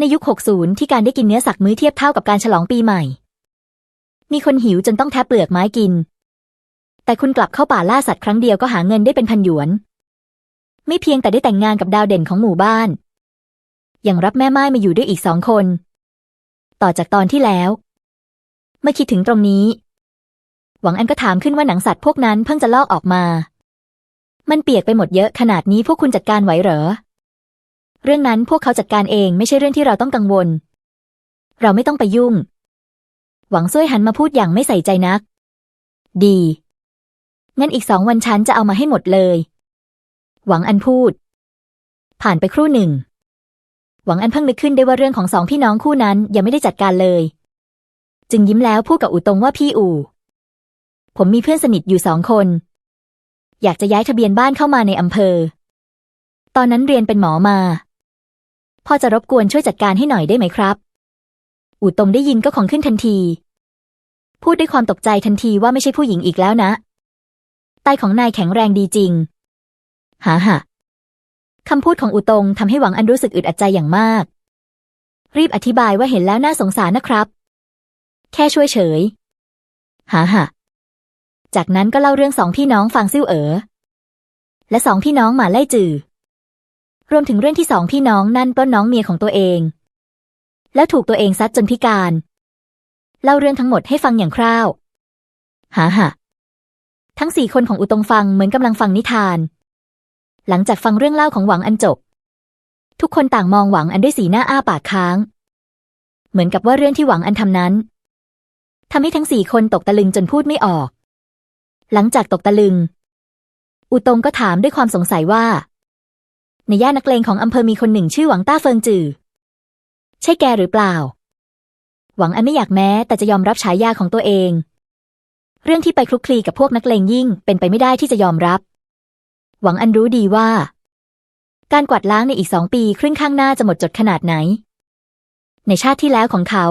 ในยุค 60 ที่การได้กินเนื้อสัตว์มื้อเทียบเท่ากับการฉลองปีใหม่ มีคนหิวจนต้องแทบเปลือกไม้กิน แต่คุณกลับเข้าป่าล่าสัตว์ครั้งเดียวก็หาเงินได้เป็นพันหยวน ไม่เพียงแต่ได้แต่งงานกับดาวเด่นของหมู่บ้าน ยังรับแม่ไม้มาอยู่ด้วยอีกสองคน ต่อจากตอนที่แล้ว เมื่อคิดถึงตรงนี้ หวังอันก็ถามขึ้นว่าหนังสัตว์พวกนั้นเพิ่งจะลอกออกมา มันเปียกไปหมดเยอะขนาดนี้พวกคุณจัดการไหวเหรอ เรื่องนั้นพวกเขาจัดการเองไม่ใช่เรื่องที่เราต้องกังวล เราไม่ต้องไปยุ่ง หวังซ้ยหันมาพูดอย่างไม่ใส่ใจนัก ดี งั้นอีกสองวันฉันจะเอามาให้หมดเลย หวังอันพูด ผ่านไปครู่หนึ่ง หวังอันเพิ่งนึกขึ้นได้ว่าเรื่องของสองพี่น้องคู่นั้นยังไม่ได้จัดการเลย จึงยิ้มแล้วพูดกับอูตงว่าพี่อู่ ผมมีเพื่อนสนิทอยู่สองคน อยากจะย้ายทะเบียนบ้านเข้ามาในอำเภอ ตอนนั้นเรียนเป็นหมอมา พ่อจะรบกวนช่วยจัดการให้หน่อยได้ไหมครับ อูตงได้ยินก็ของขึ้นทันที พูดด้วยความตกใจทันทีว่าไม่ใช่ผู้หญิงอีกแล้วนะไตของนายแข็งแรงดีจริงหาหะคำพูดของอูตงทำให้หวังอันรู้สึกอึดอัดใจอย่างมาก รีบอธิบายว่าเห็นแล้วน่าสงสารนะครับ แค่ช่วยเฉยหาหะจากนั้นก็เล่าเรื่องสองพี่น้องฟางซิ่วเอ๋อและสองพี่น้องหมาไล่จือ รวมถึงเรื่องที่สองพี่น้องนั่นปล้นน้องเมียของตัวเอง แล้วถูกตัวเองซัดจนพิการ เล่าเรื่องทั้งหมดให้ฟังอย่างคร่าวหาหะทั้งสี่คนของอุตงฟังเหมือนกำลังฟังนิทาน หลังจากฟังเรื่องเล่าของหวังอันจบ ทุกคนต่างมองหวังอันด้วยสีหน้าอ้าปากค้าง เหมือนกับว่าเรื่องที่หวังอันทำนั้นทำให้ทั้งสี่คนตกตะลึงจนพูดไม่ออก หลังจากตกตะลึง อุตงก็ถามด้วยความสงสัยว่า ในย่านนักเลงของอำเภอมีคนหนึ่งชื่อหวังต้าเฟิงจือ ใช่แกหรือเปล่า หวังอันไม่อยากแม้แต่จะยอมรับฉายาของตัวเอง เรื่องที่ไปคลุกคลีกับพวกนักเลงยิ่งเป็นไปไม่ได้ที่จะยอมรับ หวังอันรู้ดีว่า การกวาดล้างในอีกสองปีครึ่งข้างหน้าจะหมดจดขนาดไหน ในชาติที่แล้วของเขา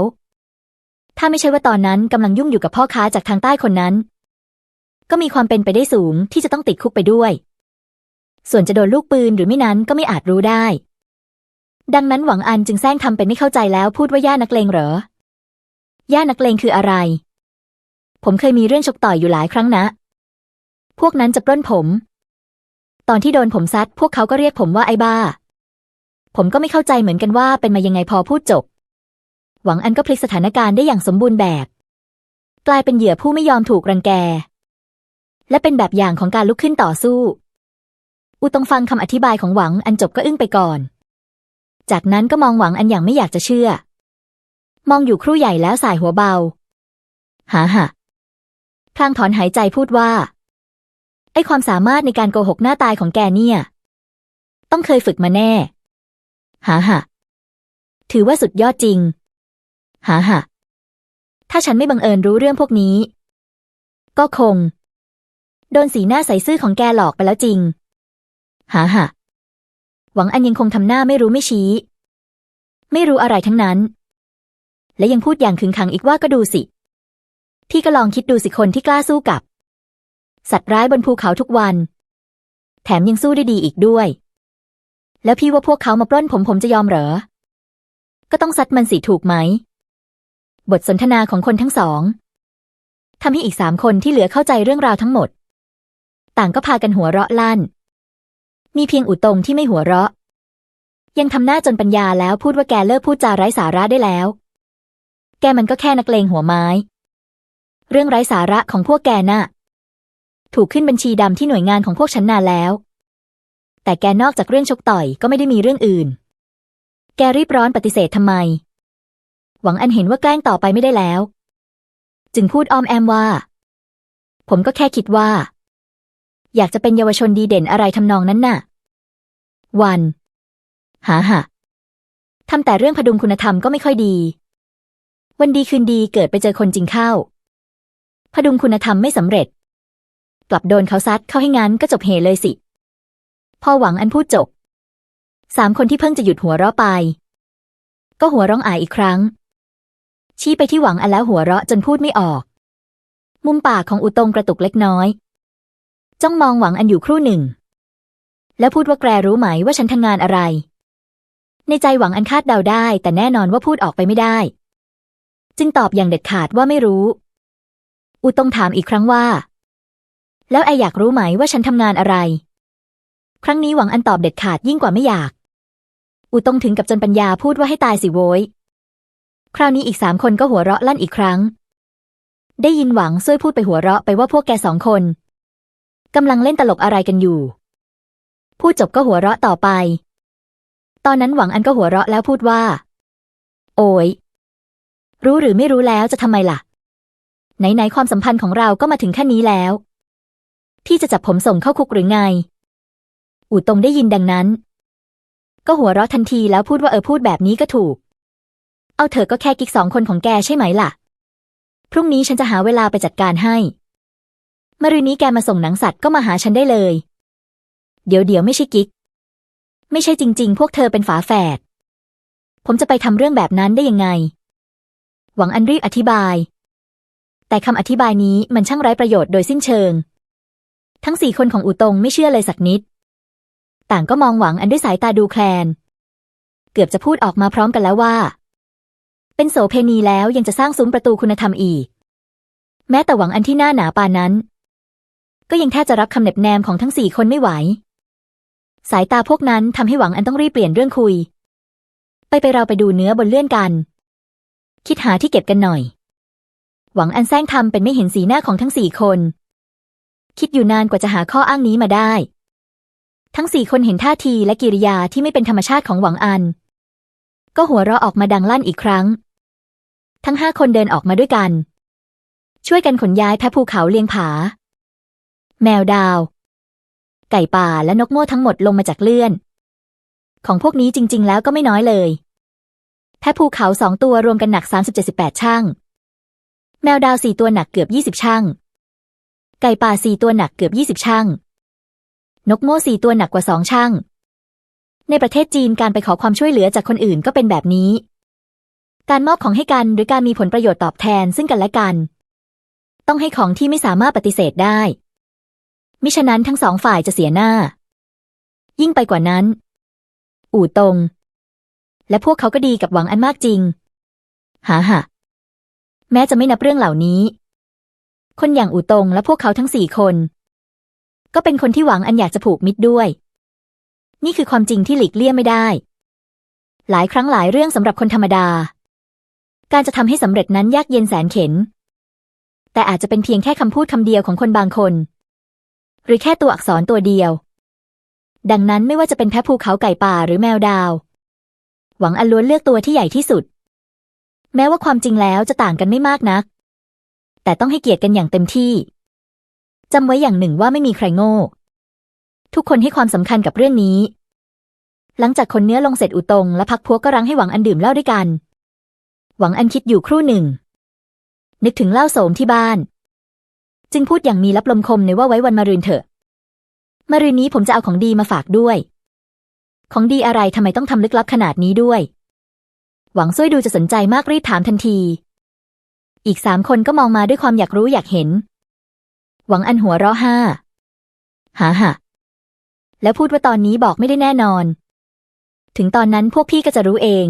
ถ้าไม่ใช่ว่าตอนนั้นกำลังยุ่งอยู่กับพ่อค้าจากทางใต้คนนั้น ก็มีความเป็นไปได้สูงที่จะต้องติดคุกไปด้วย ส่วนจะโดนลูกปืนหรือไม่นั้นก็ไม่อาจรู้ได้ ดังนั้นหวังอันจึงแซงทำเป็นไม่เข้าใจแล้วพูดว่าย่านักเลงเหรอย่านักเลงคืออะไร ผมเคยมีเรื่องชกต่อยอยู่หลายครั้งนะ พวกนั้นจะปล้นผม ตอนที่โดนผมซัด พวกเขาก็เรียกผมว่าไอ้บ้า ผมก็ไม่เข้าใจเหมือนกันว่าเป็นมายังไงพอพูดจบ หวังอันก็พลิกสถานการณ์ได้อย่างสมบูรณ์แบบ กลายเป็นเหยื่อผู้ไม่ยอมถูกรังแก และเป็นแบบอย่างของการลุกขึ้นต่อสู้ อุตงฟังคำอธิบายของหวังอันจบก็อึ้งไปก่อน จากนั้นก็มองหวังอันอย่างไม่อยากจะเชื่อ มองอยู่ครู่ใหญ่แล้วสายหัวเบา หาหะพลางถอนหายใจพูดว่า ไอความสามารถในการโกหกหน้าตายของแกเนี่ย ต้องเคยฝึกมาแน่ หาหะถือว่าสุดยอดจริง หาหะถ้าฉันไม่บังเอิญรู้เรื่องพวกนี้ ก็คง โดนสีหน้าใสซื่อของแกหลอกไปแล้วจริง หาหะหวังอันยังคงทำหน้าไม่รู้ไม่ชี้ ไม่รู้อะไรทั้งนั้น และยังพูดอย่างขึงขังอีกว่าก็ดูสิ พี่ก็ลองคิดดูสิคนที่กล้าสู้กับ สัตว์ร้ายบนภูเขาทุกวัน แถมยังสู้ได้ดีอีกด้วย แล้วพี่ว่าพวกเขามาปล้นผมผมจะยอมเหรอ ก็ต้องซัดมันสิถูกไหม บทสนทนาของคนทั้งสองทำให้อีกสามคนที่เหลือเข้าใจเรื่องราวทั้งหมด ต่างก็พากันหัวเราะลั่น มีเพียงอุตงที่ไม่หัวเราะ ยังทำหน้าจนปัญญาแล้วพูดว่าแกเลิกพูดจาไร้สาระได้แล้ว แกมันก็แค่นักเลงหัวไม้ เรื่องไร้สาระของพวกแกน่ะ ถูกขึ้นบัญชีดำที่หน่วยงานของพวกฉันนานแล้ว แต่แกนอกจากเรื่องชกต่อยก็ไม่ได้มีเรื่องอื่น แกรีบร้อนปฏิเสธทำไม หวังอันเห็นว่าแกล้งต่อไปไม่ได้แล้ว จึงพูดอ้อมแอมว่า ผมก็แค่คิดว่า อยากจะเป็นเยาวชนดีเด่นอะไรทำนองนั้นน่ะ วันหาหะทำแต่เรื่องพดุงคุณธรรมก็ไม่ค่อยดี วันดีคืนดีเกิดไปเจอคนจริงเข้า พดุงคุณธรรมไม่สำเร็จ กลับโดนเขาซัดเข้าให้งั้นก็จบเหเลยสิ พอหวังอันพูดจบ สามคนที่เพิ่งจะหยุดหัวเราะไป ก็หัวร้องอายอีกครั้ง ชี้ไปที่หวังอันแล้วหัวเราะจนพูดไม่ออก มุมปากของอุตงกระตุกเล็กน้อย จ้องมองหวังอันอยู่ครู่หนึ่ง แล้วพูดว่าแกรู้ไหมว่าฉันทำงานอะไร ในใจหวังอันคาดเดาได้ แต่แน่นอนว่าพูดออกไปไม่ได้ จึงตอบอย่างเด็ดขาดว่าไม่รู้ อูตงถามอีกครั้งว่า แล้วไออยากรู้ไหมว่าฉันทำงานอะไร ครั้งนี้หวังอันตอบเด็ดขาดยิ่งกว่าไม่อยาก อูตงถึงกับจนปัญญาพูดว่าให้ตายสิโว้ยคราวนี้อีกสามคนก็หัวเราะลั่นอีกครั้ง ได้ยินหวังซ้วยพูดไปหัวเราะไปว่าพวกแกสองคน กำลังเล่นตลกอะไรกันอยู่ พูดจบก็หัวเราะต่อไป ตอนนั้นหวังอันก็หัวเราะแล้วพูดว่า โอ้ยรู้หรือไม่รู้แล้วจะทำไมล่ะ ไหนๆความสัมพันธ์ของเราก็มาถึงขั้นนี้แล้ว พี่จะจับผมส่งเข้าคุกหรือไง อู่ตงได้ยินดังนั้น ก็หัวเราะทันทีแล้วพูดว่าเออพูดแบบนี้ก็ถูก เอาเธอก็แค่กิ๊กสองคนของแกใช่ไหมล่ะ พรุ่งนี้ฉันจะหาเวลาไปจัดการให้ มรืนนี้แกมาส่งหนังสัตว์ก็มาหาฉันได้เลย เดี๋ยวเดี๋ยวไม่ใช่กิ๊ก ไม่ใช่จริง ๆ พวกเธอเป็นฝาแฝด ผมจะไปทำเรื่องแบบนั้นได้ยังไง หวังอันรีบอธิบาย แต่คำอธิบายนี้มันช่างไร้ประโยชน์โดยสิ้นเชิง ทั้งสี่คนของอูตงไม่เชื่อเลยสักนิด ต่างก็มองหวังอันด้วยสายตาดูแคลน เกือบจะพูดออกมาพร้อมกันแล้วว่า เป็นโสเพณีแล้วยังจะสร้างซุ้มประตูคุณธรรมอีก แม้แต่หวังอันที่หน้าหนาปานนั้น ก็ยังแทบจะรับคำเหน็บแนมของทั้งสี่คนไม่ไหว สายตาพวกนั้นทำให้หวังอันต้องรีบเปลี่ยนเรื่องคุย ไปไปเราไปดูเนื้อบนเลื่อนกัน คิดหาที่เก็บกันหน่อย หวังอันแซงทำเป็นไม่เห็นสีหน้าของทั้งสี่คน คิดอยู่นานกว่าจะหาข้ออ้างนี้มาได้ ทั้งสี่คนเห็นท่าทีและกิริยาที่ไม่เป็นธรรมชาติของหวังอัน ก็หัวเราะออกมาดังลั่นอีกครั้ง ทั้งห้าคนเดินออกมาด้วยกันช่วยกันขนย้ายแพะภูเขาเลียงผา แมวดาว ไก่ป่าและนกโม่ทั้งหมดลงมาจากเลื่อน ของพวกนี้จริง ๆ แล้วก็ไม่น้อยเลยแพะภูเขาสองตัวรวมกันหนักสามสิบเจ็ดสิบแปดช่าง แมวดาวสี่ตัวหนักเกือบยี่สิบช่าง ไก่ป่าสี่ตัวหนักเกือบยี่สิบช่าง นกโม่สี่ตัวหนักกว่าสองช่าง ในประเทศจีนการไปขอความช่วยเหลือจากคนอื่นก็เป็นแบบนี้ การมอบของให้กันหรือการมีผลประโยชน์ตอบแทนซึ่งกันและกัน ต้องให้ของที่ไม่สามารถปฏิเสธได้ มิฉะนั้นทั้งสองฝ่ายจะเสียหน้า ยิ่งไปกว่านั้น อู่ตง และพวกเขาก็ดีกับหวังอันมากจริง หาหะแม้จะไม่นับเรื่องเหล่านี้ คนอย่างอู่ตงและพวกเขาทั้งสี่คน ก็เป็นคนที่หวังอันอยากจะผูกมิตรด้วย นี่คือความจริงที่หลีกเลี่ยงไม่ได้ หลายครั้งหลายเรื่องสำหรับคนธรรมดา การจะทำให้สำเร็จนั้นยากเย็นแสนเข็น แต่อาจจะเป็นเพียงแค่คำพูดคำเดียวของคนบางคน หรือแค่ตัวอักษรตัวเดียว ดังนั้นไม่ว่าจะเป็นแพะภูเขาไก่ป่าหรือแมวดาว หวังอันล้วนเลือกตัวที่ใหญ่ที่สุด แม้ว่าความจริงแล้วจะต่างกันไม่มากนัก แต่ต้องให้เกียรติกันอย่างเต็มที่จำไว้อย่างหนึ่งว่าไม่มีใครโง่ ทุกคนให้ความสำคัญกับเรื่องนี้ หลังจากคนเนื้อลงเสร็จอุตงและพักพวกก็รั้งให้หวังอันดื่มเหล้าด้วยกัน หวังอันคิดอยู่ครู่หนึ่ง นึกถึงเหล้าโสมที่บ้าน จึงพูดอย่างมีลับลมคมในว่าไว้วันมะรืนเถอะมะรืนนี้ผมจะเอาของดีมาฝากด้วย ของดีอะไรทำไมต้องทำลึกลับขนาดนี้ด้วย หวังซ้ยดูจะสนใจมากรีบถามทันที อีกสามคนก็มองมาด้วยความอยากรู้อยากเห็น หวังอันหัวเราะห้าหาหะแล้วพูดว่าตอนนี้บอกไม่ได้แน่นอน ถึงตอนนั้นพวกพี่ก็จะรู้เอง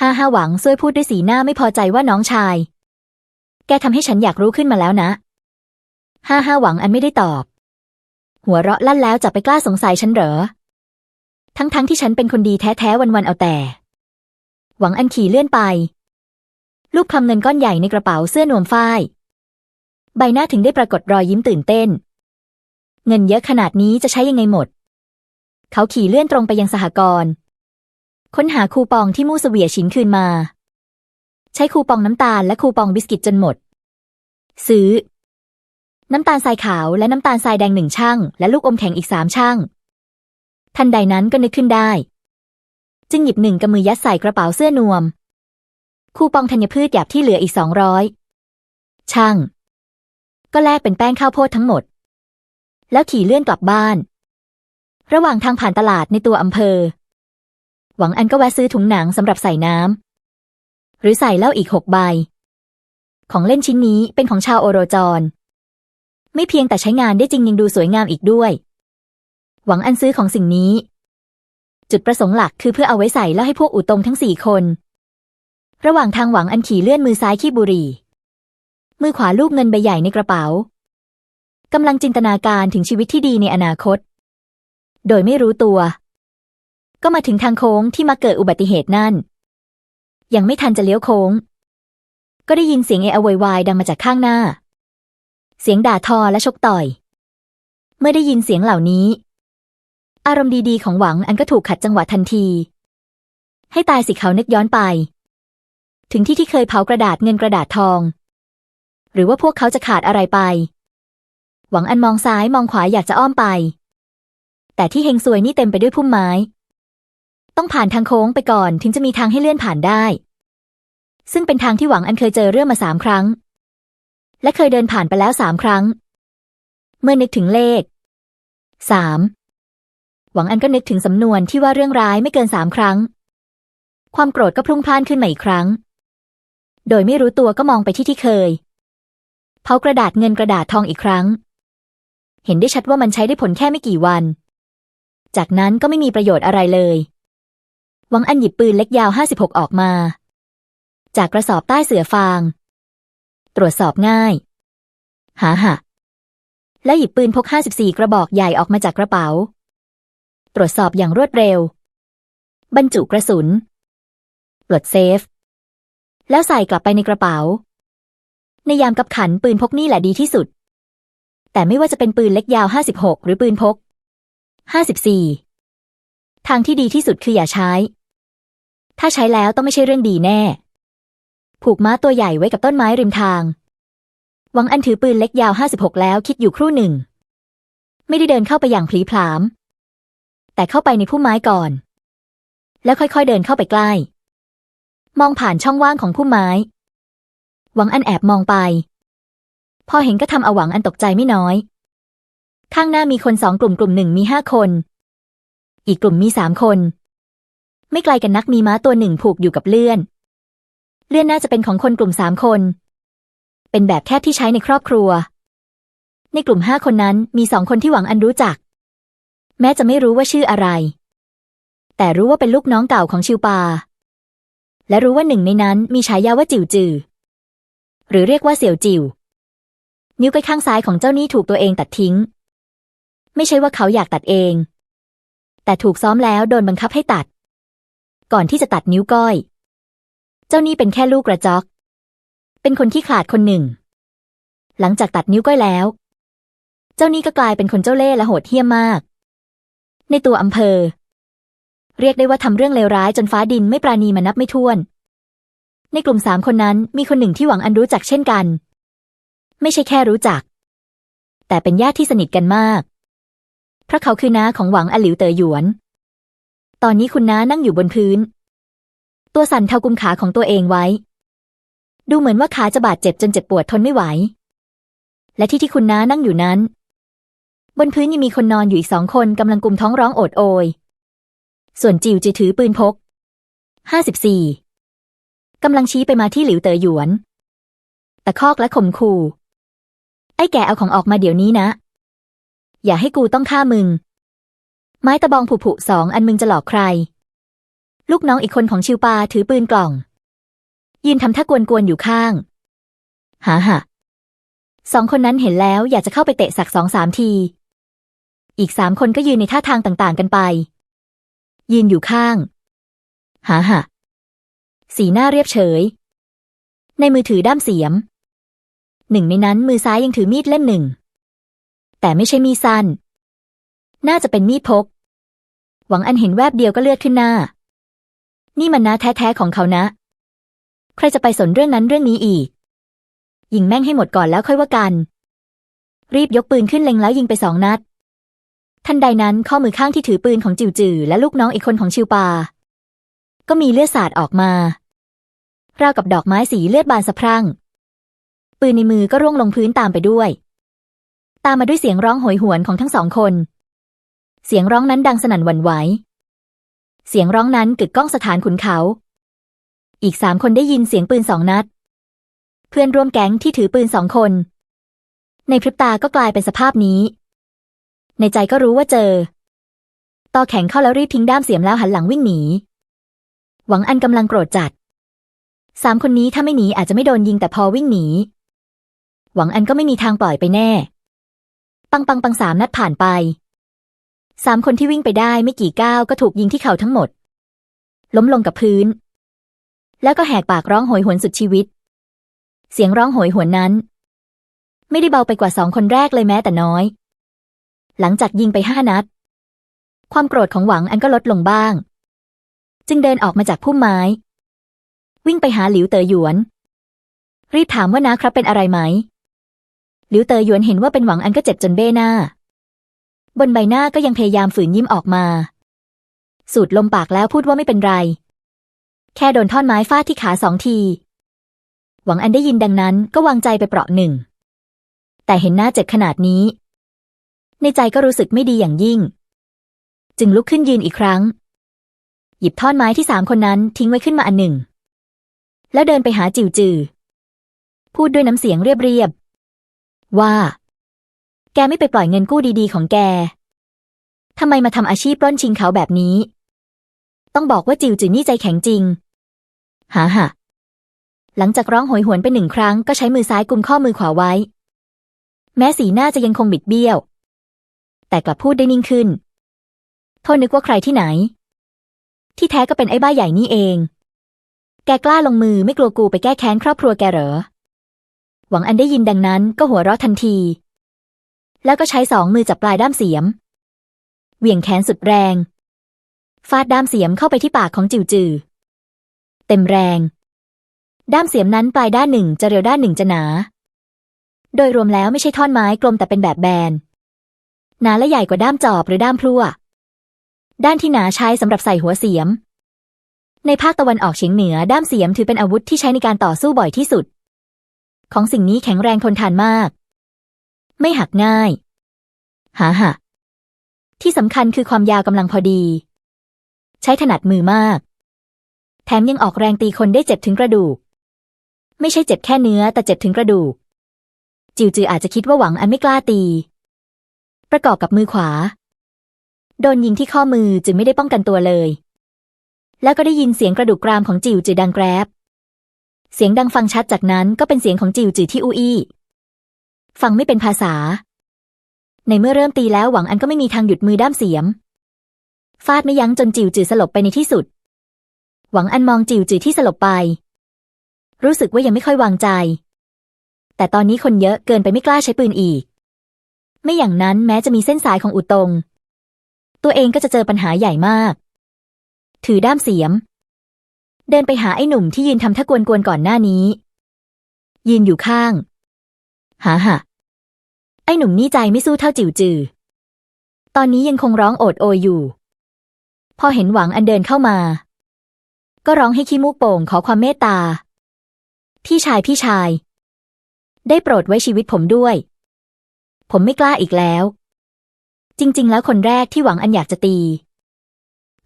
ห้าห้าหวังซ้ยพูดด้วยสีหน้าไม่พอใจว่าน้องชาย แกทำให้ฉันอยากรู้ขึ้นมาแล้วนะ ห้าห้าหวังอันไม่ได้ตอบ หัวเราะลั่นแล้วจะไปกล้าสงสัยฉันเหรอ ทั้งๆทที่ฉันเป็นคนดีแท้ๆวันๆเอาแต่ หวังอันขี่เลื่อนไป ลูกคำเงินก้อนใหญ่ในกระเป๋าเสื้อนวมฝ้าย ใบหน้าถึงได้ปรากฏรอยยิ้มตื่นเต้น เงินเยอะขนาดนี้จะใช้ยังไงหมด เขาขี่เลื่อนตรงไปยังสหกรณ์ค้นหาคูปองที่มู่เสวียชินคืนมา ใช้คูปองน้ำตาลและคูปองบิสกิตจนหมด ซื้อ น้ำตาลทรายขาวและน้ำตาลทรายแดงหนึ่งช่างและลูกอมแข็งอีกสามช่างทันใดนั้นก็นึกขึ้นได้ จึงหยิบหนึ่งกำมือยัดใส่กระเป๋าเสื้อนวม คูปองธัญพืชหยาบที่เหลืออีกสองร้อยช่าง ก็แลกเป็นแป้งข้าวโพดทั้งหมด แล้วขี่เลื่อนกลับบ้าน ระหว่างทางผ่านตลาดในตัวอำเภอ หวังอันก็แวะซื้อถุงหนังสำหรับใส่น้ำหรือใส่เหล้าอีกหกใบ ของเล่นชิ้นนี้เป็นของชาวโอโรจร ไม่เพียงแต่ใช้งานได้จริงยังดูสวยงามอีกด้วย หวังอันซื้อของสิ่งนี้ จุดประสงค์หลักคือเพื่อเอาไว้ใส่แล้วให้พวกอูตงทั้งสี่คน ระหว่างทางหวังอันขี่เลื่อนมือซ้ายขี้บุหรี่ มือขวาลูบเงินใบใหญ่ในกระเป๋ากำลังจินตนาการถึงชีวิตที่ดีในอนาคต โดยไม่รู้ตัว ก็มาถึงทางโค้งที่มาเกิดอุบัติเหตุนั่น ยังไม่ทันจะเลี้ยวโค้ง ก็ได้ยินเสียงเอะอวยวายดังมาจากข้างหน้า เสียงด่าทอและชกต่อย เมื่อได้ยินเสียงเหล่านี้ อารมณ์ดีๆของหวังอันก็ถูกขัดจังหวะทันที ให้ตายสิเขานึกย้อนไป ถึงที่ที่เคยเผากระดาษเงินกระดาษทอง หรือว่าพวกเขาจะขาดอะไรไป หวังอันมองซ้ายมองขวาอยากจะอ้อมไป แต่ที่เฮงซวยนี่เต็มไปด้วยพุ่มไม้ ต้องผ่านทางโค้งไปก่อนถึงจะมีทางให้เลื่อนผ่านได้ ซึ่งเป็นทางที่หวังอันเคยเจอเรื่องมาสามครั้ง และเคยเดินผ่านไปแล้วสามครั้ง เมื่อนึกถึงเลขสามหวังอันก็นึกถึงสำนวนที่ว่าเรื่องร้ายไม่เกินสามครั้ง ความโกรธก็พลุ่งพล่านขึ้นมาอีกครั้ง โดยไม่รู้ตัวก็มองไปที่ที่เคย เผากระดาษเงินกระดาษทองอีกครั้ง เห็นได้ชัดว่ามันใช้ได้ผลแค่ไม่กี่วัน จากนั้นก็ไม่มีประโยชน์อะไรเลย หวังอันหยิบปืนเล็กยาวห้าสิบหกออกมา จากกระสอบใต้เสือฟาง ตรวจสอบง่าย หาหะแล้วหยิบปืนพกห้าสิบสี่กระบอกใหญ่ออกมาจากกระเป๋า ตรวจสอบอย่างรวดเร็ว บรรจุกระสุน ปลดเซฟ แล้วใส่กลับไปในกระเป๋า ในยามกับขันปืนพกนี่แหละดีที่สุด แต่ไม่ว่าจะเป็นปืนเล็กยาวห้าสิบหกหรือปืนพกห้าสิบสี่ทางที่ดีที่สุดคืออย่าใช้ ถ้าใช้แล้วต้องไม่ใช่เรื่องดีแน่ ผูกม้าตัวใหญ่ไว้กับต้นไม้ริมทางหวังอันถือปืนเล็กยาวห้าสิบหกแล้วคิดอยู่ครู่หนึ่ง ไม่ได้เดินเข้าไปอย่างพลีพลาม แต่เข้าไปในพุ่มไม้ก่อน แล้วค่อยๆเดินเข้าไปใกล้ มองผ่านช่องว่างของพุ่มไม้หวังอันแอบมองไป พอเห็นก็ทำเอาหวังอันตกใจไม่น้อย ข้างหน้ามีคนสองกลุ่มกลุ่มหนึ่งมีห้าคน อีกกลุ่มมีสามคน ไม่ไกลกันนักมีม้าตัวหนึ่งผูกอยู่กับเลื่อน เลื่อนน่าจะเป็นของคนกลุ่มสามคน เป็นแบบแคบที่ใช้ในครอบครัว ในกลุ่มห้าคนนั้นมีสองคนที่หวังอันรู้จัก แม้จะไม่รู้ว่าชื่ออะไร แต่รู้ว่าเป็นลูกน้องเก่าของชิวปา และรู้ว่าหนึ่งในนั้นมีฉายาว่าจิ๋วจือ หรือเรียกว่าเสี่ยวจิวนิ้วก้อยข้างซ้ายของเจ้านี่ถูกตัวเองตัดทิ้ง ไม่ใช่ว่าเขาอยากตัดเอง แต่ถูกซ้อมแล้วโดนบังคับให้ตัด ก่อนที่จะตัดนิ้วก้อย เจ้านี่เป็นแค่ลูกกระจอก เป็นคนที่ขาดคนหนึ่ง หลังจากตัดนิ้วก้อยแล้ว เจ้านี่ก็กลายเป็นคนเจ้าเล่ห์และโหดเหี้ยมมาก ในตัวอำเภอ เรียกได้ว่าทำเรื่องเลวร้ายจนฟ้าดินไม่ปราณีมานับไม่ถ้วน ในกลุ่มสามคนนั้นมีคนหนึ่งที่หวังอันรู้จักเช่นกัน ไม่ใช่แค่รู้จัก แต่เป็นญาติที่สนิทกันมากเพราะเขาคือน้าของหวังอหลิวเตอหยวน ตอนนี้คุณน้านั่งอยู่บนพื้น ตัวสั่นเทากุมขาของตัวเองไว้ ดูเหมือนว่าขาจะบาดเจ็บจนเจ็บปวดทนไม่ไหว และที่ที่คุณน้านั่งอยู่นั้น บนพื้นยังมีคนนอนอยู่อีกสองคนกำลังกุมท้องร้องโอดโอย ส่วนจิวจีถือปืนพกห้าสิบสี่กำลังชี้ไปมาที่หลิวเตอหยวน ตะคอกและข่มขู่ ไอ้แกเอาของออกมาเดี๋ยวนี้นะ อย่าให้กูต้องฆ่ามึง ไม้ตะบองผุๆสองอันมึงจะหลอกใคร ลูกน้องอีกคนของชิวปาถือปืนกล่องยืนทำท่ากวนๆอยู่ข้างหาหะสองคนนั้นเห็นแล้วอยากจะเข้าไปเตะสักสองสามที อีกสามคนก็ยืนในท่าทางต่างๆกันไป ยืนอยู่ข้าง หาหะสีหน้าเรียบเฉย ในมือถือด้ามเสียม หนึ่งในนั้นมือซ้ายยังถือมีดเล่มหนึ่ง แต่ไม่ใช่มีดสั้น น่าจะเป็นมีดพก หวังอันเห็นแวบเดียวก็เลือดขึ้นหน้า นี่มันนะแท้ๆของเขานะ ใครจะไปสนเรื่องนั้นเรื่องนี้อีก ยิงแม่งให้หมดก่อนแล้วค่อยว่ากัน รีบยกปืนขึ้นเล็งแล้วยิงไปสองนัด ทันใดนั้นข้อมือข้างที่ถือปืนของจิวจือและลูกน้องอีกคนของชิวปา ก็มีเลือดสาดออกมาราวกับดอกไม้สีเลือดบานสะพรั่ง ปืนในมือก็ร่วงลงพื้นตามไปด้วย ตามมาด้วยเสียงร้องโหยหวนของทั้งสองคน เสียงร้องนั้นดังสนั่นหวั่นไหว เสียงร้องนั้นกึกก้องสถานขุนเขา อีกสามคนได้ยินเสียงปืนสองนัด เพื่อนร่วมแก๊งที่ถือปืนสองคน ในพริบตาก็กลายเป็นสภาพนี้ ในใจก็รู้ว่าเจอ ต่อแข็งเข้าแล้วรีบทิ้งด้ามเสียมแล้วหันหลังวิ่งหนี หวังอันกำลังโกรธจัด สามคนนี้ถ้าไม่หนีอาจจะไม่โดนยิงแต่พอวิ่งหนี หวังอันก็ไม่มีทางปล่อยไปแน่ ปังปังปังสามนัดผ่านไป สามคนที่วิ่งไปได้ไม่กี่ก้าวก็ถูกยิงที่เข่าทั้งหมด ล้มลงกับพื้น แล้วก็แหกปากร้องโหยหวนสุดชีวิต เสียงร้องโหยหวนนั้น ไม่ได้เบาไปกว่าสองคนแรกเลยแม้แต่น้อย หลังจากยิงไปห้านัด ความโกรธของหวังอันก็ลดลงบ้าง จึงเดินออกมาจากพุ่มไม้ วิ่งไปหาหลิวเตอหยวน รีบถามว่านะครับเป็นอะไรไหมหลิวเตอหยวนเห็นว่าเป็นหวังอันก็เจ็บจนเบ้หน้า บนใบหน้าก็ยังพยายามฝืนยิ้มออกมา สูดลมปากแล้วพูดว่าไม่เป็นไร แค่โดนท่อนไม้ฟาดที่ขาสองที หวังอันได้ยินดังนั้นก็วางใจไปเปราะหนึ่ง แต่เห็นหน้าเจ็บขนาดนี้ ในใจก็รู้สึกไม่ดีอย่างยิ่ง จึงลุกขึ้นยืนอีกครั้ง หยิบท่อนไม้ที่สามคนนั้นทิ้งไว้ขึ้นมาอันหนึ่ง แล้วเดินไปหาจิวจือ พูดด้วยน้ำเสียงเรียบๆว่า แกไม่ไปปล่อยเงินกู้ดีๆ ของแก ทำไมมาทำอาชีพปล้นชิงเขาแบบนี้ ต้องบอกว่าจิวจือนี่ใจแข็งจริง หาหะหลังจากร้องโหยหวนไปหนึ่งครั้งก็ใช้มือซ้ายกุมข้อมือขวาไว้ แม้สีหน้าจะยังคงบิดเบี้ยว แต่กลับพูดได้นิ่งขึ้น โทษนึกว่าใครที่ไหน ที่แท้ก็เป็นไอ้บ้าใหญ่นี่เอง แกกล้าลงมือไม่กลัวกูไปแก้แค้นครอบครัวแกเหรอ หวังอันได้ยินดังนั้นก็หัวเราะทันที แล้วก็ใช้สองมือจับปลายด้ามเสียม เหวี่ยงแขนสุดแรง ฟาดด้ามเสียมเข้าไปที่ปากของจิวจือ เต็มแรง ด้ามเสียมนั้นปลายด้านหนึ่งจะเรียวด้านหนึ่งจะหนา โดยรวมแล้วไม่ใช่ท่อนไม้กลมแต่เป็นแบบแบน หนาและใหญ่กว่าด้ามจอบหรือด้ามพลั่ว ด้านที่หนาใช้สำหรับใส่หัวเสียม ในภาคตะวันออกเฉียงเหนือด้ามเสียมถือเป็นอาวุธที่ใช้ในการต่อสู้บ่อยที่สุด ของสิ่งนี้แข็งแรงทนทานมากไม่หักง่าย หาหะที่สำคัญคือความยาวกำลังพอดี ใช้ถนัดมือมาก แถมยังออกแรงตีคนได้เจ็บถึงกระดูก ไม่ใช่เจ็บแค่เนื้อแต่เจ็บถึงกระดูก จิวจืออาจจะคิดว่าหวังอันไม่กล้าตี ประกอบกับมือขวา โดนยิงที่ข้อมือจึงไม่ได้ป้องกันตัวเลย แล้วก็ได้ยินเสียงกระดูกกรามของจิวจือดังแกรบเสียงดังฟังชัดจากนั้นก็เป็นเสียงของจิวจือที่อูอี้ฟังไม่เป็นภาษา ในเมื่อเริ่มตีแล้วหวังอันก็ไม่มีทางหยุดมือด้ามเสียม ฟาดไม่ยั้งจนจิวจือสลบไปในที่สุด หวังอันมองจิวจือที่สลบไป รู้สึกว่ายังไม่ค่อยวางใจ แต่ตอนนี้คนเยอะเกินไปไม่กล้าใช้ปืนอีก ไม่อย่างนั้นแม้จะมีเส้นสายของอุตง ตัวเองก็จะเจอปัญหาใหญ่มาก ถือด้ามเสียม เดินไปหาไอ้หนุ่มที่ยืนทำท่ากวนๆก่อนหน้านี้ ยืนอยู่ข้าง หาหะ ไอ้หนุ่มนี่ใจไม่สู้เท่าจิ๋วจือ ตอนนี้ยังคงร้องโอดโอยอยู่ พอเห็นหวังอันเดินเข้ามา ก็ร้องให้ขี้มูกโป่งขอความเมตตา พี่ชายพี่ชาย ได้โปรดไว้ชีวิตผมด้วย ผมไม่กล้าอีกแล้ว จริง ๆ แล้วคนแรกที่หวังอันอยากจะตี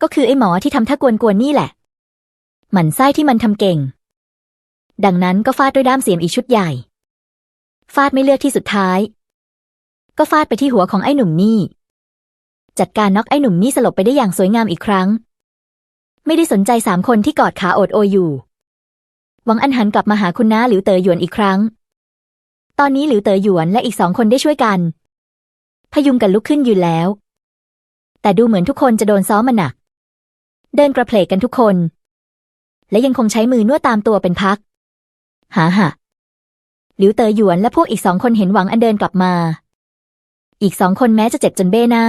ก็คือไอ้หมอที่ทำท่ากวนๆนี่แหละ หมันไส้ที่มันทำเก่ง ดังนั้นก็ฟาดด้วยด้ามเสียมอีกชุดใหญ่ ฟาดไม่เลือกที่สุดท้าย ก็ฟาดไปที่หัวของไอ้หนุ่มนี่ จัดการน็อกไอ้หนุ่มนี่สลบไปได้อย่างสวยงามอีกครั้ง ไม่ได้สนใจสามคนที่กอดขาโอดโอยอยู่ หวังอันหันกลับมาหาคุณน้าหลิวเต๋อหยวนอีกครั้ง ตอนนี้หลิวเต๋อหยวนและอีกสองคนได้ช่วยกัน พยุงกันลุกขึ้นยืนแล้ว แต่ดูเหมือนทุกคนจะโดนซ้อมมาหนัก เดินกระเพลกกันทุกคน และยังคงใช้มือนวดตามตัวเป็นพัก หาหะหลิวเต๋อหยวนและพวกอีกสองคนเห็นหวังอันเดินกลับมา อีกสองคนแม้จะเจ็บจนเบ้หน้า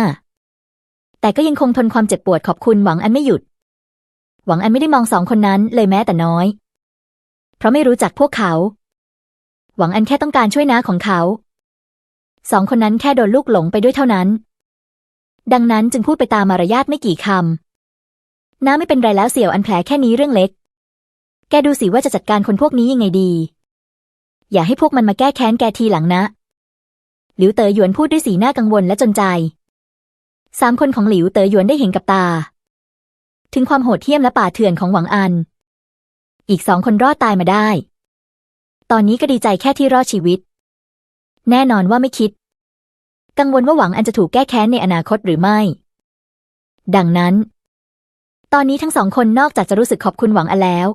แต่ก็ยังคงทนความเจ็บปวดขอบคุณหวังอันไม่หยุด หวังอันไม่ได้มองสองคนนั้นเลยแม้แต่น้อย เพราะไม่รู้จักพวกเขา หวังอันแค่ต้องการช่วยน้าของเขา สองคนนั้นแค่โดนลูกหลงไปด้วยเท่านั้น ดังนั้นจึงพูดไปตามมารยาทไม่กี่คำน้าไม่เป็นไรแล้วเสี่ยวอันแผลแค่นี้เรื่องเล็ก แกดูสิว่าจะจัดการคนพวกนี้ยังไงดี อย่าให้พวกมันมาแก้แค้นแกทีหลังนะ หลิวเต๋อหยวนพูดด้วยสีหน้ากังวลและจนใจสามคนของหลิวเต๋อหยวนได้เห็นกับตา ถึงความโหดเหี้ยมและป่าเถื่อนของหวังอัน อีกสองคนรอดตายมาได้ ตอนนี้ก็ดีใจแค่ที่รอดชีวิต แน่นอนว่าไม่คิด กังวลว่าหวังอันจะถูกแก้แค้นในอนาคตหรือไม่ ดังนั้น ตอนนี้ทั้งสองคนนอกจากจะรู้สึกขอบคุณหวังอันแล้ว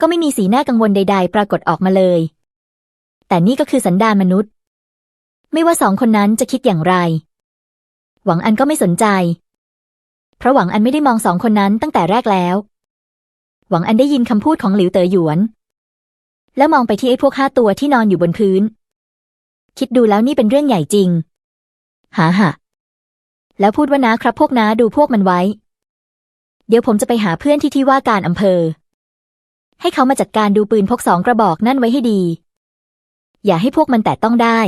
ก็ไม่มีสีหน้ากังวลใด ๆ ปรากฏออกมาเลย แต่นี่ก็คือสันดานมนุษย์ ไม่ว่าสองคนนั้นจะคิดอย่างไร หวังอันก็ไม่สนใจ เพราะหวังอันไม่ได้มองสองคนนั้นตั้งแต่แรกแล้ว หวังอันได้ยินคำพูดของหลิวเต๋อหยวน แล้วมองไปที่ไอ้พวกห้าตัวที่นอนอยู่บนพื้น คิดดูแล้วนี่เป็นเรื่องใหญ่จริง หาหะแล้วพูดว่านะครับพวกน้าดูพวกมันไว้ เดี๋ยวผมจะไปหาเพื่อนที่ที่ว่าการอำเภอ ให้เขามาจัดการดูปืนพกสองกระบอกนั่นไว้ให้ดี อย่าให้พวกมันแตะต้องได้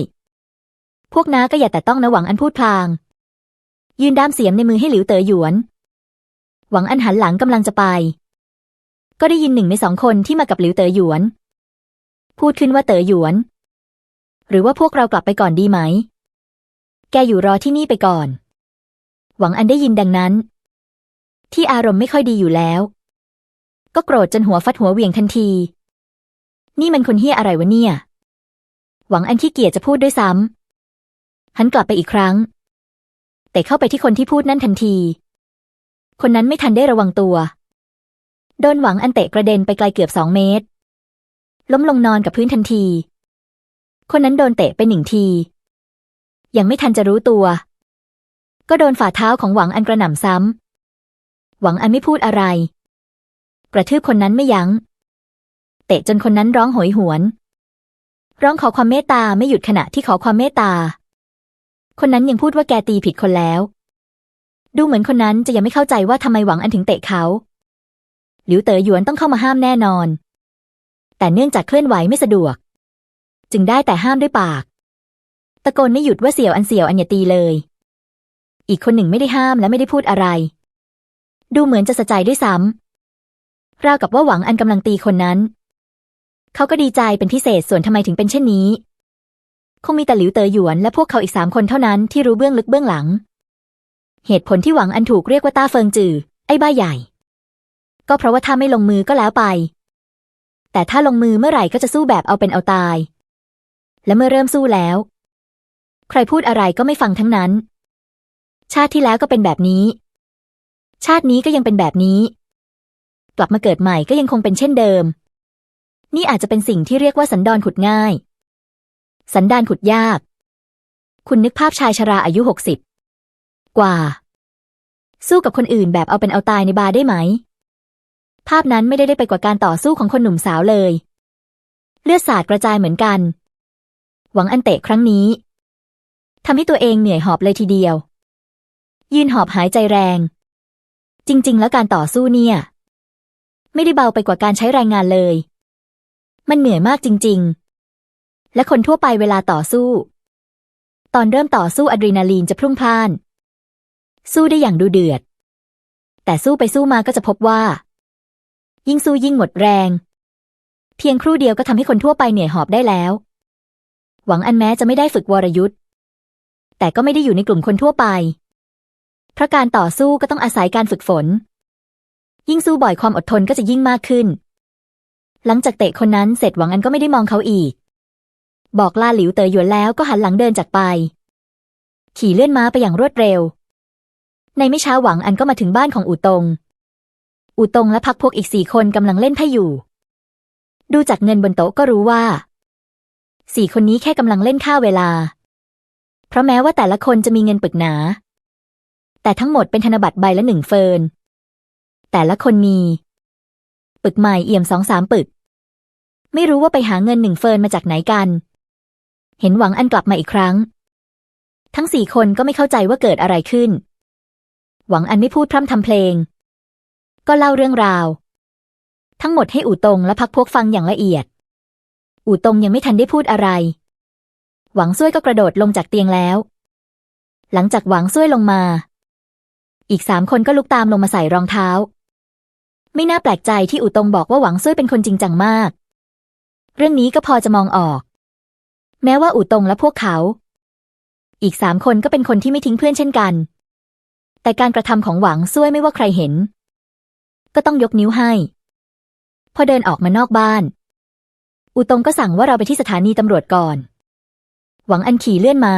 พวกน้าก็อย่าแตะต้องนะหวังอันพูดพลาง ยืนด้ามเสียมในมือให้หลิวเต๋อหยวน หวังอันหันหลังกำลังจะไป ก็ได้ยินหนึ่งในสองคนที่มากับหลิวเต๋อหยวน พูดขึ้นว่าเต๋อหยวน หรือว่าพวกเรากลับไปก่อนดีไหม แกอยู่รอที่นี่ไปก่อน หวังอันได้ยินดังนั้น ที่อารมณ์ไม่ค่อยดีอยู่แล้ว ก็โกรธจนหัวฟัดหัวเหวี่ยงทันที นี่มันคนเฮี้ยอะไรวะเนี่ย หวังอันขี้เกียจจะพูดด้วยซ้ำ หันกลับไปอีกครั้ง แต่เข้าไปที่คนที่พูดนั่นทันที คนนั้นไม่ทันได้ระวังตัว โดนหวังอันเตะกระเด็นไปไกลเกือบสองเมตร ล้มลงนอนกับพื้นทันที คนนั้นโดนเตะไปหนึ่งที ยังไม่ทันจะรู้ตัว ก็โดนฝ่าเท้าของหวังอันกระหน่ำซ้ำ หวังอันไม่พูดอะไร กระทืบคนนั้นไม่ยัง้ง เตะจนคนนั้นร้องโหยหวน ร้องขอความเมตตาไม่หยุดขณะที่ขอความเมตตา คนนั้นยังพูดว่าแกตีผิดคนแล้ว ดูเหมือนคนนั้นจะยังไม่เข้าใจว่าทำไมหวังอันถึงเตะเขา หลิวเต๋อหยวนต้องเข้ามาห้ามแน่นอน แต่เนื่องจากเคลื่อนไหวไม่สะดวก จึงได้แต่ห้ามด้วยปาก ตะโกนไม่หยุดว่าเสี่ยวอันเสี่ยวอันอย่าตีเลย อีกคนหนึ่งไม่ได้ห้ามและไม่ได้พูดอะไร ดูเหมือนจะสะใจด้วยซ้ำราวกับว่าหวังอันกำลังตีคนนั้น เขาก็ดีใจเป็นพิเศษส่วนทำไมถึงเป็นเช่นนี้ คงมีแต่หลิวเตอหยวนและพวกเขาอีกสามคนเท่านั้นที่รู้เบื้องลึกเบื้องหลัง เหตุผลที่หวังอันถูกเรียกว่าต้าเฟิงจือ ไอ้บ้าใหญ่ ก็เพราะว่าถ้าไม่ลงมือก็แล้วไป แต่ถ้าลงมือเมื่อไหร่ก็จะสู้แบบเอาเป็นเอาตาย และเมื่อเริ่มสู้แล้ว ใครพูดอะไรก็ไม่ฟังทั้งนั้น ชาติที่แล้วก็เป็นแบบนี้ ชาตินี้ก็ยังเป็นแบบนี้ กลับมาเกิดใหม่ก็ยังคงเป็นเช่นเดิม นี่อาจจะเป็นสิ่งที่เรียกว่าสันดอนขุดง่าย สันดานขุดยาก คุณนึกภาพชายชราอายุหกสิบกว่า สู้กับคนอื่นแบบเอาเป็นเอาตายในบาร์ได้ไหม ภาพนั้นไม่ได้ได้ไปกว่าการต่อสู้ของคนหนุ่มสาวเลย เลือดสาดกระจายเหมือนกัน หวังอันเตะครั้งนี้ทำให้ตัวเองเหนื่อยหอบเลยทีเดียว ยืนหอบหายใจแรง จริง ๆ แล้วการต่อสู้เนี่ย ไม่ได้เบาไปกว่าการใช้แรงงานเลย มันเหนื่อยมากจริง ๆ และคนทั่วไปเวลาต่อสู้ ตอนเริ่มต่อสู้อะดรีนาลีนจะพรุ่งพล่าน สู้ได้อย่างดูเดือด แต่สู้ไปสู้มาก็จะพบว่า ยิ่งสู้ยิ่งหมดแรง เพียงครู่เดียวก็ทำให้คนทั่วไปเหนื่อยหอบได้แล้ว หวังอันแม้จะไม่ได้ฝึกวรยุทธ์แต่ก็ไม่ได้อยู่ในกลุ่มคนทั่วไป เพราะการต่อสู้ก็ต้องอาศัยการฝึกฝน ยิ่งสู้บ่อยความอดทนก็จะยิ่งมากขึ้น หลังจากเตะคนนั้นเสร็จหวังอันก็ไม่ได้มองเขาอีก บอกลาหลิวเตยหยวนแล้วก็หันหลังเดินจากไป ขี่เลื่อนม้าไปอย่างรวดเร็ว ในไม่ช้าหวังอันก็มาถึงบ้านของอู่ตง อู่ตงและพักพวกอีกสี่คนกำลังเล่นไพ่อยู่ ดูจากเงินบนโต๊ะก็รู้ว่าสี่คนนี้แค่กำลังเล่นค่าเวลา เพราะแม้ว่าแต่ละคนจะมีเงินปึกหนา แต่ทั้งหมดเป็นธนบัตรใบละหนึ่งเฟิน แต่ละคนมี ปึกใหม่เอี่ยมสองสามปึก ไม่รู้ว่าไปหาเงินหนึ่งเฟินมาจากไหนกัน เห็นหวังอันกลับมาอีกครั้ง ทั้งสี่คนก็ไม่เข้าใจว่าเกิดอะไรขึ้น หวังอันไม่พูดพร่ำทำเพลง ก็เล่าเรื่องราว ทั้งหมดให้อู่ตงและพักพวกฟังอย่างละเอียด อู่ตงยังไม่ทันได้พูดอะไร หวังซุ้ยก็กระโดดลงจากเตียงแล้ว หลังจากหวังซุ้ยลงมา อีกสามคนก็ลุกตามลงมาใส่รองเท้า ไม่น่าแปลกใจที่อู่ตงบอกว่าหวังซุ้ยเป็นคนจริงจังมาก เรื่องนี้ก็พอจะมองออก แม้ว่าอู่ตงและพวกเขา อีกสามคนก็เป็นคนที่ไม่ทิ้งเพื่อนเช่นกัน แต่การกระทำของหวังซุยไม่ว่าใครเห็น ก็ต้องยกนิ้วให้ พอเดินออกมานอกบ้าน อู่ตงก็สั่งว่าเราไปที่สถานีตำรวจก่อน หวังอันขี่เลื่อนม้า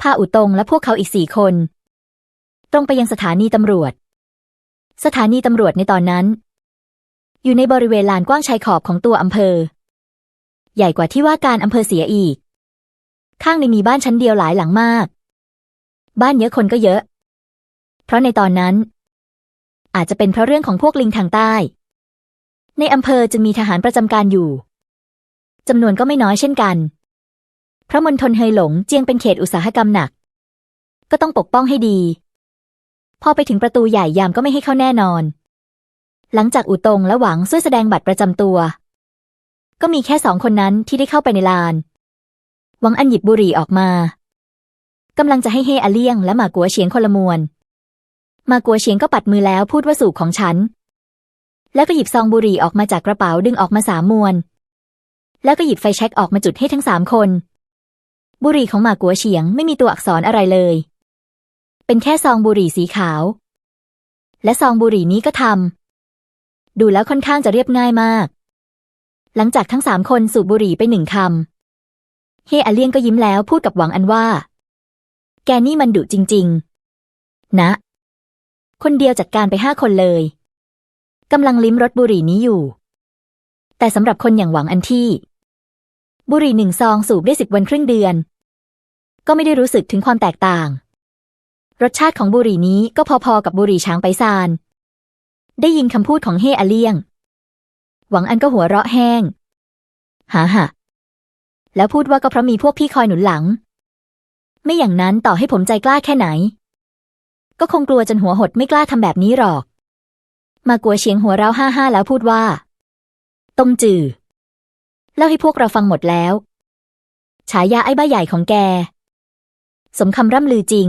พาอุตงและพวกเขาอีกสี่คน ตรงไปยังสถานีตำรวจ สถานีตำรวจในตอนนั้น อยู่ในบริเวณลานกว้างชายขอบของตัวอำเภอ ใหญ่กว่าที่ว่าการอำเภอเสียอีก ข้างในมีบ้านชั้นเดียวหลายหลังมาก บ้านเยอะคนก็เยอะ เพราะในตอนนั้น อาจจะเป็นเพราะเรื่องของพวกลิงทางใต้ ในอำเภอจึงมีทหารประจำการอยู่จำนวนก็ไม่น้อยเช่นกันเพราะมณฑลเฮยหลงเจียงเป็นเขตอุตสาหกรรมหนัก ก็ต้องปกป้องให้ดี พอไปถึงประตูใหญ่ยามก็ไม่ให้เข้าแน่นอน หลังจากอู่ตงและหวังช่วยแสดงบัตรประจำตัว ก็มีแค่สองคนนั้นที่ได้เข้าไปในลาน หวังอันหยิบบุหรี่ออกมากำลังจะให้เฮอาเลี่ยงและหมากัวเฉียงคนละมวนมากัวเฉียงก็ปัดมือแล้วพูดว่าสูบของฉัน แล้วก็หยิบซองบุหรี่ออกมาจากกระเป๋าดึงออกมาสามมวน แล้วก็หยิบไฟแช็กออกมาจุดให้ทั้งสามคน บุหรี่ของหมากัวเฉียงไม่มีตัวอักษรอะไรเลย เป็นแค่ซองบุหรี่สีขาว และซองบุหรี่นี้ก็ทำดูแล้วค่อนข้างจะเรียบง่ายมาก หลังจากทั้งสามคนสูบบุหรี่ไปหนึ่งคำ เฮอเลียงก็ยิ้มแล้วพูดกับหวังอันว่า แกนี่มันดุจริง ๆ นะ คนเดียวจัดการไปห้าคนเลยกำลังลิ้มรสบุหรี่นี้อยู่ แต่สำหรับคนอย่างหวังอันที่ บุหรี่หนึ่งซองสูบได้สิบวันครึ่งเดือน ก็ไม่ได้รู้สึกถึงความแตกต่าง รสชาติของบุหรี่นี้ก็พอๆกับบุหรี่ช้างไปซาน ได้ยินคำพูดของเฮอเลียง หวังอันก็หัวเราะแห้งหาหะแล้วพูดว่าก็เพราะมีพวกพี่คอยหนุนหลัง ไม่อย่างนั้นต่อให้ผมใจกล้าแค่ไหน ก็คงกลัวจนหัวหดไม่กล้าทำแบบนี้หรอก มากัวเฉียงหัวเราห้าห้าแล้วพูดว่า ต้มจือเล่าให้พวกเราฟังหมดแล้ว ฉายาไอ้บ้าใหญ่ของแก สมคำร่ำลือจริง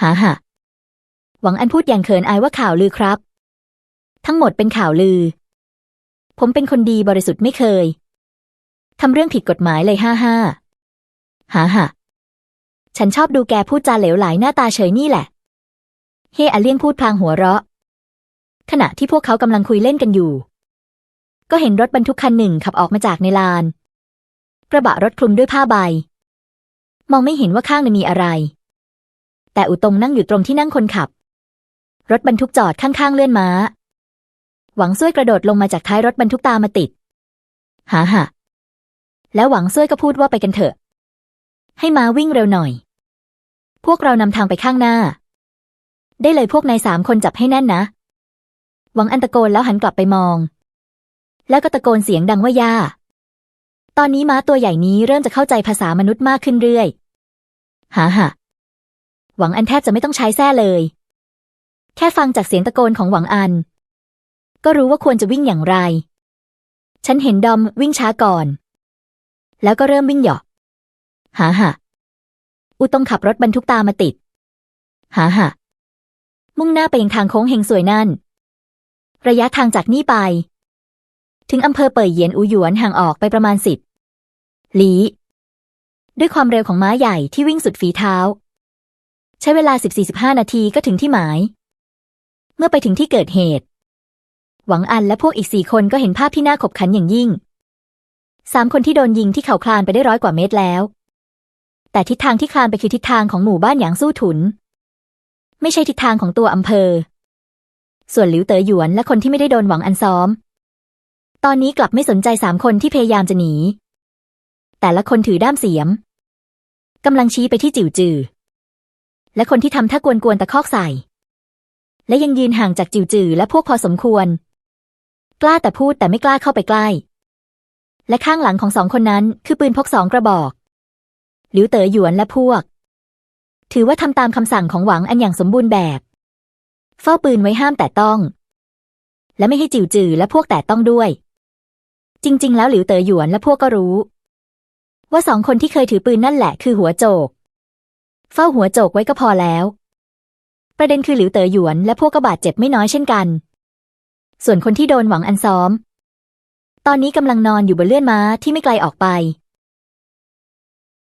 หาหะหวังอันพูดอย่างเขินอายว่าข่าวลือครับ ทั้งหมดเป็นข่าวลือ ผมเป็นคนดีบริสุทธิ์ไม่เคย ทำเรื่องผิดกฎหมายเลยห้าห้าหาหะฉันชอบดูแกพูดจาเหลวไหลหน้าตาเฉยนี่แหละ เฮอาเลี่ยงพูดพลางหัวเราะ ขณะที่พวกเขากำลังคุยเล่นกันอยู่ ก็เห็นรถบรรทุกคันหนึ่งขับออกมาจากในลาน กระบะรถคลุมด้วยผ้าใบ มองไม่เห็นว่าข้างในมีอะไร แต่อุตงนั่งอยู่ตรงที่นั่งคนขับ รถบรรทุกจอดข้างๆเลื่อนม้า หวังซ้ยกระโดดลงมาจากท้ายรถบรรทุกตามาติดหาหะแล้วหวังซ้ยก็พูดว่าไปกันเถอะ ให้ม้าวิ่งเร็วหน่อย พวกเรานำทางไปข้างหน้า ได้เลยพวกนายสามคนจับให้แน่นนะ หวังอันตะโกนแล้วหันกลับไปมอง แล้วก็ตะโกนเสียงดังว่าย่า ตอนนี้ม้าตัวใหญ่นี้เริ่มจะเข้าใจภาษามนุษย์มากขึ้นเรื่อยหาหะหวังอันแทบจะไม่ต้องใช้แส้เลย แค่ฟังจากเสียงตะโกนของหวังอัน ก็รู้ว่าควรจะวิ่งอย่างไร ฉันเห็นดอมวิ่งช้าก่อน แล้วก็เริ่มวิ่งเหยาะหาหะอุตงขับรถบรรทุกตามาติด หาหะมุ่งหน้าไปยังทางโค้งเฮงสวยนั่น ระยะทางจากนี่ไป ถึงอำเภอเป่ยเยียนอูหยวนห่างออกไปประมาณสิบหลี ด้วยความเร็วของม้าใหญ่ที่วิ่งสุดฝีเท้า ใช้เวลา 14-15 นาทีก็ถึงที่หมาย เมื่อไปถึงที่เกิดเหตุ หวังอันและพวกอีกสี่คนก็เห็นภาพที่น่าขบขันอย่างยิ่งสามคนที่โดนยิงที่เขาคลานไปได้ร้อยกว่าเมตรแล้ว แต่ทิศทางที่คลานไปคือทิศทางของหมู่บ้านหยางสู้ถุน ไม่ใช่ทิศทางของตัวอำเภอ ส่วนหลิวเต๋อหยวนและคนที่ไม่ได้โดนหวังอันซ้อม ตอนนี้กลับไม่สนใจสามคนที่พยายามจะหนี แต่ละคนถือด้ามเสียมกำลังชี้ไปที่จิ๋วจือ และคนที่ทำท่ากวนๆตะคอกใส่ และยังยืนห่างจากจิ๋วจือและพวกพอสมควร กล้าแต่พูดแต่ไม่กล้าเข้าไปใกล้ และข้างหลังของสองคนนั้นคือปืนพกสองกระบอก หลิวเต๋อหยวนและพวก ถือว่าทำตามคำสั่งของหวังอันอย่างสมบูรณ์แบบ เฝ้าปืนไว้ห้ามแต่ต้อง และไม่ให้จิ๋วจือและพวกแต่ต้องด้วย จริง ๆ แล้วหลิวเต๋อหยวนและพวกก็รู้ ว่าสองคนที่เคยถือปืนนั่นแหละคือหัวโจก เฝ้าหัวโจกไว้ก็พอแล้ว ประเด็นคือหลิวเต๋อหยวนและพวกก็บาดเจ็บไม่น้อยเช่นกัน ส่วนคนที่โดนหวังอันซ้อม ตอนนี้กำลังนอนอยู่บนเลื่อนม้าที่ไม่ไกลออกไป